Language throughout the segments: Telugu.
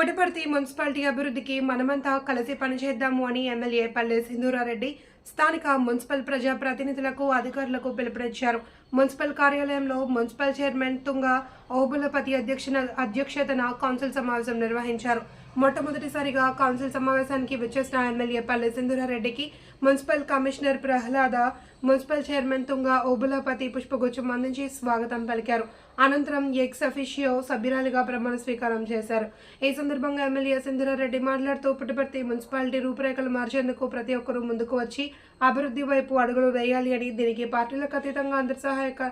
పుట్టపర్తి మున్సిపాలిటీ అభివృద్ధికి మనమంతా కలిసి పనిచేద్దాము అని ఎమ్మెల్యే పల్లె సింధూరారెడ్డి స్థానిక మున్సిపల్ ప్రజా ప్రతినిధులకు అధికారులకు పిలుపునిచ్చారు. మున్సిపల్ కార్యాలయంలో మున్సిపల్ చైర్మన్ తుంగ ఓబులపతి అధ్యక్షన అధ్యక్షతన కౌన్సిల్ సమావేశం నిర్వహించారు. మొట్టమొదటిసారిగా కౌన్సిల్ సమావేశానికి విచ్చేసిన MLA Palle సింధురారెడ్డికి municipal commissioner Prahlada municipal chairman Tunga Obulapathi పుష్పగుచ్చం అందించి స్వాగతం పలికారు. అనంతరం ఎక్స్ అఫిషియో సభ్యురాలిగా ప్రమాణ స్వీకారం చేశారు. ఈ సందర్భంగా ఎమ్మెల్యే సింధురారెడ్డి మాట్లాడుతూ పుట్టపర్తి మున్సిపాలిటీ రూపురేఖలు మార్చేందుకు ప్రతి ఒక్కరూ ముందుకు వచ్చి అభివృద్ధి వైపు అడుగులు వేయాలి అని దీనికి పార్టీలకు అతీతంగా అందరి సహాయక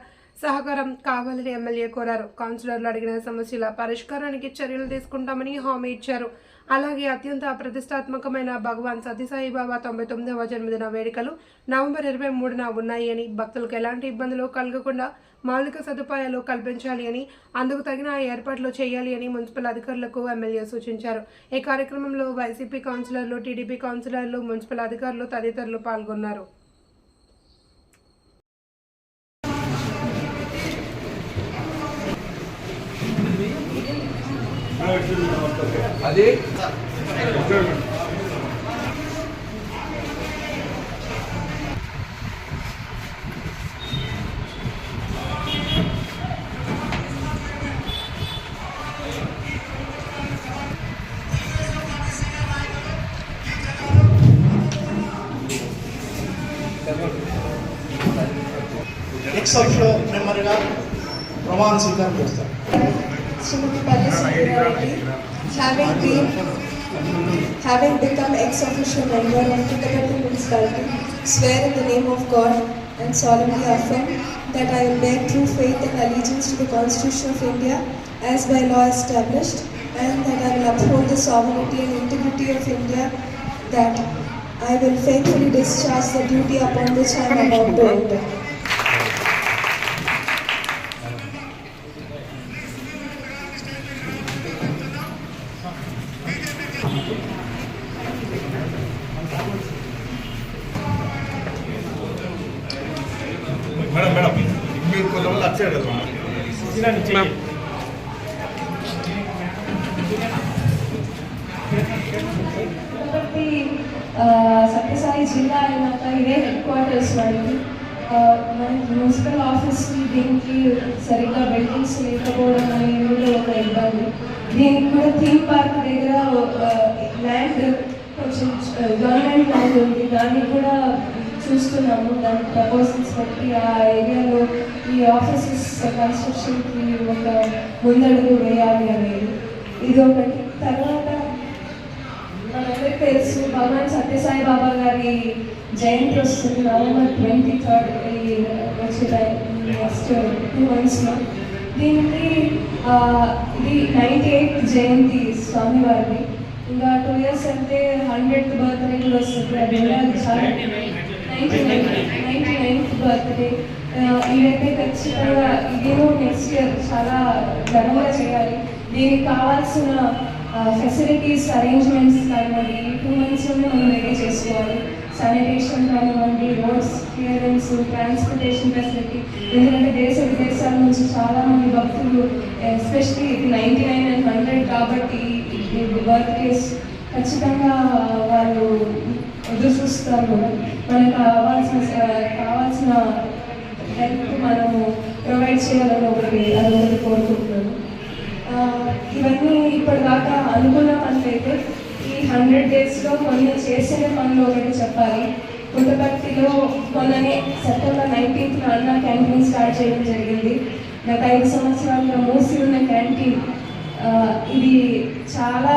సహకారం కావాలని ఎమ్మెల్యే కోరారు. కౌన్సిలర్లు అడిగిన సమస్యల పరిష్కారానికి చర్యలు తీసుకుంటామని హామీ ఇచ్చారు. అలాగే అత్యంత ప్రతిష్టాత్మకమైన భగవాన్ సత్యసాయి బాబా తొంభై తొమ్మిదవ జన్మదిన వేడుకలు నవంబర్ ఇరవై మూడున ఉన్నాయి అని భక్తులకు ఎలాంటి ఇబ్బందులు కలగకుండా మౌలిక సదుపాయాలు కల్పించాలి అని అందుకు తగిన ఏర్పాట్లు చేయాలి అని మున్సిపల్ అధికారులకు ఎమ్మెల్యే సూచించారు. ఈ కార్యక్రమంలో వైసీపీ కౌన్సిలర్లు టీడీపీ కౌన్సిలర్లు మున్సిపల్ అధికారులు తదితరులు పాల్గొన్నారు. అది? నెక్స్ట్ ఆఫ్షో మెంబర్గా ప్రమాణ స్వీకారం చేస్తారు. Palli Sundarareddy, having been, having become ex-official member of the Puttaparthi Municipality, swear in the name of God and solemnly affirm that I will bear true faith and allegiance to the Constitution of India as by law established, and that I will uphold the sovereignty and integrity of India, that I will faithfully discharge the duty upon which I am about to enter. వచ్చారు కదా. సత్యసాయి జిల్లా అయినాక ఇదే హెడ్ క్వార్టర్స్ మనకి ఆ, మన మున్సిపల్ ఆఫీస్కి దీనికి సరిగ్గా బిల్డింగ్స్ లేకపోవడం అనేది ఒక ఇబ్బంది. దీనికి కూడా థీమ్ పార్క్ దగ్గర ల్యాండ్ కొంచెం గవర్నమెంట్ ల్యాండ్ ఉంది. దానికి కూడా చూస్తున్నాము. దాని ప్రపోజల్స్ బట్టి ఆ ఏరియాలో ఈ ఆఫీసెస్ కన్స్ట్రక్షన్కి ఒక ముందడుగు వేయాలి అనేది. ఇది ఒకటి తర్వాత మనందరికీ తెలుసు భగవాన్ సత్యసాయి బాబా గారి జయంతి వస్తుంది నవంబర్ ట్వంటీ థర్డ్ వచ్చే నెక్స్ట్ టూ మంత్స్లో దీనికి ఇది నైంటీ ఎయిత్ జయంతి స్వామివారిది. ఇంకా టూ ఇయర్స్ అంటే హండ్రెడ్ బర్త్డే కూడా వస్తుంది. అది చాలా నైన్త్ బర్త్డే uh, ఇదైతే ఖచ్చితంగా ఇదేమో నెక్స్ట్ ఇయర్ చాలా ఘనంగా చేయాలి. దీనికి కావాల్సిన ఫెసిలిటీస్ అరేంజ్మెంట్స్ కానివ్వండి ఈ టూ మంత్స్లోనే మనం రెడీ చేసుకోవాలి. శానిటేషన్ కానివ్వండి రోడ్స్ క్లియరెన్స్ ట్రాన్స్పోర్టేషన్ ఫెసిలిటీ ఎందుకంటే దేశ విదేశాల నుంచి చాలామంది భక్తులు ఎస్పెషలీ ఇది నైంటీ నైన్ అండ్ హండ్రెడ్ కాబట్టి బర్త్డేస్ ఖచ్చితంగా వాళ్ళు ఎదురు చూస్తారు మనకు కావాల్సిన కావాల్సిన హెల్ప్ మనము ప్రొవైడ్ చేయాలని ఒకటి అది ఒకటి కోరుకుంటున్నాను. ఇవన్నీ ఇప్పటిదాకా అనుకున్న పనులైతే ఈ హండ్రెడ్ డేస్లో కొన్ని చేసిన పనులు ఒకటి చెప్పాలి. పుట్టపర్తిలో మొన్ననే September nineteenth Anna canteen start చేయడం జరిగింది. గత ఐదు సంవత్సరాలుగా మూసి ఉన్న క్యాంటీన్ ఇది చాలా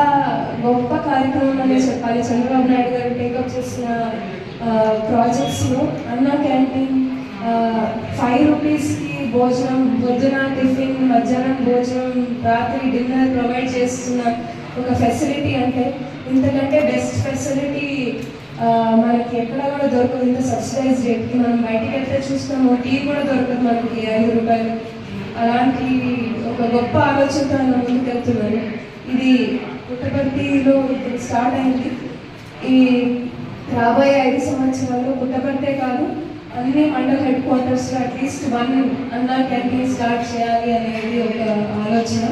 గొప్ప కార్యక్రమం అనే చెప్పాలి. చంద్రబాబు నాయుడు గారు టేకప్ చేసిన ప్రాజెక్ట్స్లో అన్న క్యాంటీన్ ఫైవ్ రూపీస్కి భోజనం పొద్దున టిఫిన్ మధ్యాహ్నం భోజనం రాత్రి డిన్నర్ ప్రొవైడ్ చేస్తున్న ఒక ఫెసిలిటీ అంటే ఇంతకంటే బెస్ట్ ఫెసిలిటీ మనకి ఎక్కడ కూడా దొరకదు. ఇంత సబ్సిడైజ్ రేట్కి మనం బయటికి వెళ్తే చూస్తాము టీ కూడా దొరకదు మనకి ఐదు రూపాయలు. అలాంటి ఒక గొప్ప ఆలోచనతో ఆయన ముందుకెళ్తున్నారు ఇది పుట్టపర్తిలో ఇప్పుడు స్టార్ట్ అయింది. ఈ రాబోయే ఐదు సంవత్సరాల్లో పుట్టపర్తే కాదు అన్ని మండల్ హెడ్ క్వార్టర్స్లో at least one Anna canteen start చేయాలి అనేది ఒక ఆలోచన.